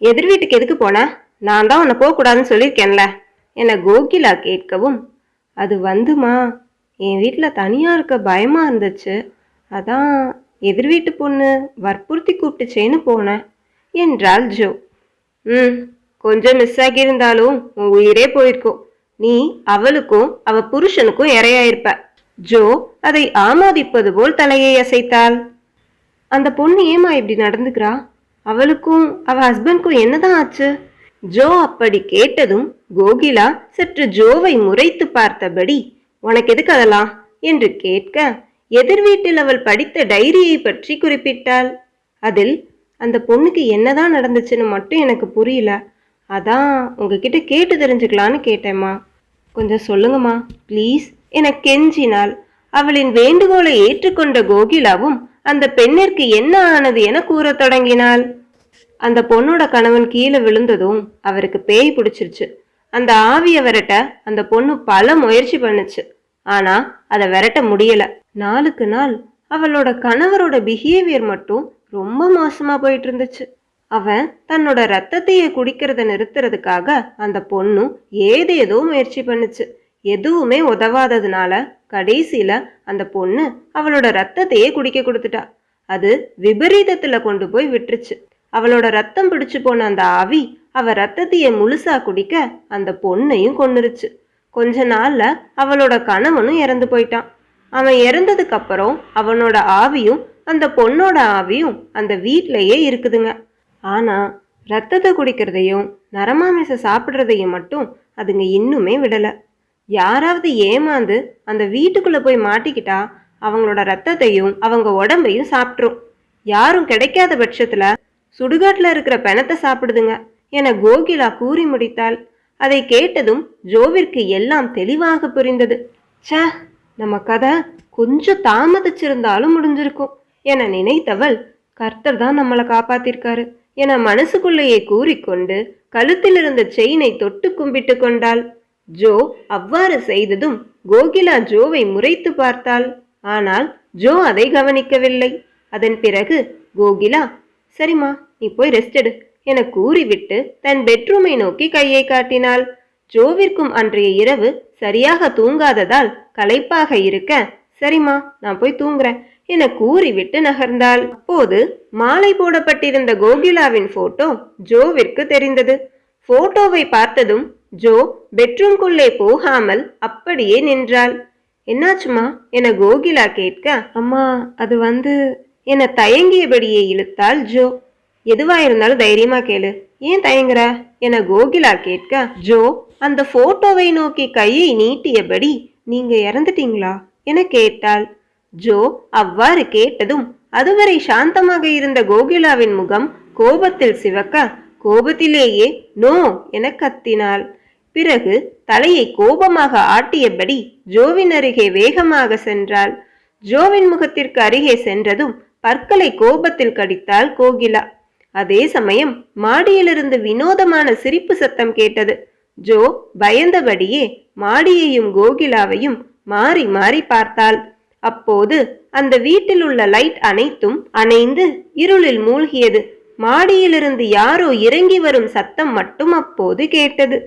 எதிர் வீட்டுக்கு எதுக்கு போன? நான் தான் உன்னை போகக்கூடாதுன்னு சொல்லியிருக்கேன்ல. என கோகிலா கேட்கவும் அது வந்துமா? என் வீட்டில் தனியாக இருக்க பயமாக இருந்துச்சு. அதான் எதிர் வீட்டு பொண்ணு வற்புறுத்தி கூப்பிட்டுச்சேன்னு போனேன். என்றாள் ஜோ. ம் கொஞ்சம் மிஸ் ஆகியிருந்தாலும் உன் உயிரே போயிருக்கும். நீ அவளுக்கும் அவ புருஷனுக்கும் இரையாயிருப்ப. ஜோ அதை ஆமோதிப்பது போல் தலையை அசைத்தாள். அந்த பொண்ணு ஏமா இப்படி நடந்துக்கிறா? அவளுக்கும் அவ ஹஸ்பண்ட்க்கும் என்னதான் ஆச்சு? ஜோ அப்படி கேட்டதும் கோகிலா சற்று ஜோவை முறைத்து பார்த்தபடி உனக்கு எதுக்கு அதெல்லாம்? என்று கேட்க எதிர் வீட்டில் அவள் படித்த டைரியை பற்றி குறிப்பிட்டாள். அதில் அந்த பொண்ணுக்கு என்னதான் நடந்துச்சுன்னு மட்டும் எனக்கு புரியல. அதான் உங்ககிட்ட கேட்டு தெரிஞ்சுக்கலான்னு கேட்டேம்மா. கொஞ்சம் சொல்லுங்கம்மா ப்ளீஸ். என கெஞ்சினாள். அவளின் வேண்டுகோளை ஏற்றுக்கொண்ட கோகிலாவும் அந்த பெண்ணிற்கு என்ன ஆனது என கூறத் தொடங்கினாள். அந்த பொண்ணோட கணவன் கீழே விழுந்ததும் அவருக்கு பேய் பிடிச்சிருச்சு. அந்த ஆவியை விரட்ட அந்த பொண்ணு பல முயற்சி பண்ணுச்சு. ஆனா அதை விரட்ட முடியல. நாளுக்கு நாள் அவளோட கணவரோட பிஹேவியர் மட்டும் ரொம்ப மோசமா போயிட்டு இருந்துச்சு அவன் தன்னோட ரத்தத்தையே குடிக்கிறத நிறுத்துறதுக்காக அந்த பொண்ணு ஏதேதோ முயற்சி பண்ணுச்சு. எதுவுமே உதவாததுனால கடைசியில் அந்த பொண்ணு அவளோட ரத்தத்தையே குடிக்க கொடுத்துட்டா. அது விபரீதத்தில் கொண்டு போய் விட்டுருச்சு. அவளோட ரத்தம் பிடிச்சு போன அந்த ஆவி அவ ரத்தத்தையே முழுசா குடிக்க அந்த பொண்ணையும் கொன்னுருச்சு. கொஞ்ச நாள்ல அவளோட கணவனும் இறந்து போயிட்டான். அவன் இறந்ததுக்கு அப்புறம் அவனோட ஆவியும் அந்த பொண்ணோட ஆவியும் அந்த வீட்லயே இருக்குதுங்க. ஆனா ரத்தத்தை குடிக்கிறதையும் நரமாமிசை சாப்பிட்றதையும் மட்டும் அதுங்க இன்னுமே விடலை. யாராவது ஏமாந்து அந்த வீட்டுக்குள்ள போய் மாட்டிக்கிட்டா அவங்களோட ரத்தத்தையும் அவங்க உடம்பையும் சாப்பிட்ரும் யாரும் கிடைக்காத பட்சத்துல சுடுகாட்டில் இருக்கிற பணத்தை சாப்பிடுதுங்க என கோகிலா கூறி முடித்தாள். அதை கேட்டதும் ஜோவிற்கு எல்லாம் தெளிவாக புரிந்தது. சே நம்ம கதை கொஞ்சம் தாமதிச்சிருந்தாலும் முடிஞ்சிருக்கும் என நினைத்தவள் கர்த்தர் தான் நம்மளை காப்பாத்திருக்காரு என மனசுக்குள்ளேயே கூறிக்கொண்டு கழுத்தில் இருந்த செயினை தொட்டு கும்பிட்டு கொண்டாள். ஜோ அவ்வாறு செய்ததும் கோகிலா ஜோவை முறைத்து பார்த்தாள். ஆனால் ஜோ அதை கவனிக்கவில்லை. அதன் பிறகு கோகிலா சரிம்மா நீ போய் ரெஸ்ட் எடு என கூறிவிட்டு தன் பெட்ரூமை நோக்கி கையை காட்டினாள். ஜோவிற்கும் அன்றைய இரவு சரியாக தூங்காததால் களைப்பாக இருக்க சரிம்மா நான் போய் தூங்குறேன் என கூறிவிட்டு நகர்ந்தாள். அப்போது மாலை போடப்பட்டிருந்த கோகிலாவின் போட்டோ ஜோவிற்கு தெரிந்தது. போட்டோவை பார்த்ததும் ஜோ பெட்ரூம்குள்ளே போகாமல் அப்படியே நின்றாள். என்னாச்சுமா? என கோகிலா கேட்க அம்மா அது வந்து என தயங்கியபடியே இழுத்தாள் ஜோ. எதுவா இருந்தாலும் தைரியமா கேளு. ஏன் தயங்குற? என கோகிலா கேட்க ஜோ அந்த போட்டோவை நோக்கி கையை நீட்டியபடி நீங்க இறந்துட்டீங்களா? என கேட்டாள். ஜோ அவ்வாறு கேட்டதும் அதுவரை சாந்தமாக இருந்த கோகிலாவின் முகம் கோபத்தில் சிவக்க கோபத்திலேயே நோ என கத்தினாள். பிறகு தலையை கோபமாக ஆட்டியபடி ஜோவின் அருகே வேகமாக சென்றாள். ஜோவின் முகத்திற்கு அருகே சென்றதும் பற்களை கோபத்தில் கடித்தாள் கோகிலா. அதே சமயம் மாடியிலிருந்து வினோதமான சிரிப்பு சத்தம் கேட்டது. ஜோ பயந்தபடியே மாடியையும் கோகிலாவையும் மாறி மாறி பார்த்தாள். அப்போது அந்த வீட்டில் உள்ள லைட் அனைத்தும் அணைந்து இருளில் மூழ்கியது. மாடியிலிருந்து யாரோ இறங்கி வரும் சத்தம் மட்டும் அப்போது கேட்டது.